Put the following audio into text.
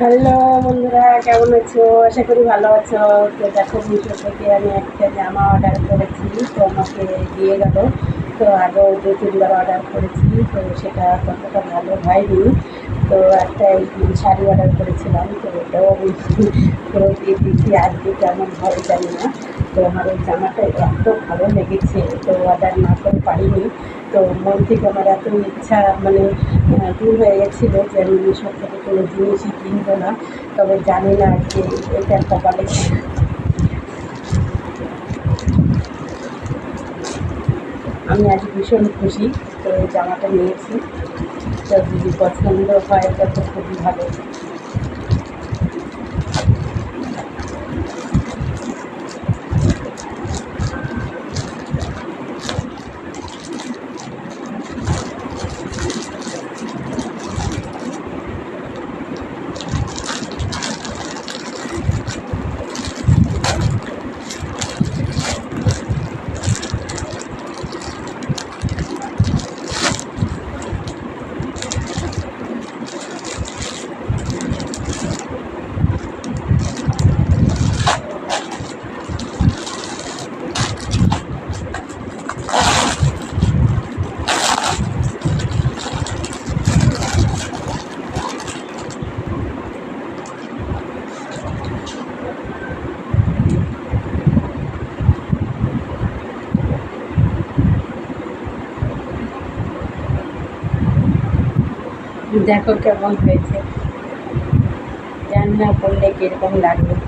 Hello বন্ধুরা, কেমন আছো? আশা করি ভালো আছো। তো দেখো, মিশো থেকে আমি একটা জামা অর্ডার করেছি, তো আমাকে দিয়ে গেল। তো আগেও দু তিনবার অর্ডার করেছি, তো সেটা ততটা ভালো হয়নি। তো একটা শাড়ি অর্ডার করেছিলাম, তো ওটাও পুরো দিয়ে দিচ্ছি আজকে কেমন হয় জানি না। তো আমার ওই জামাটা এত ভালো লেগেছে, তো অর্ডার না করে পারিনি। তো মন থেকে আমার এত ইচ্ছা মানে দূর হয়ে গেছিল যে আমি মিশো থেকে কোনো জিনিসই কিনবো না। তবে জানি না যে এটা কপালে। আমি আজ ভীষণ খুশি তো জামাটা নিয়েছি। তো যদি পছন্দ হয় তো তো খুবই ভালো। देखो कम हो जानना पड़ने कम लगे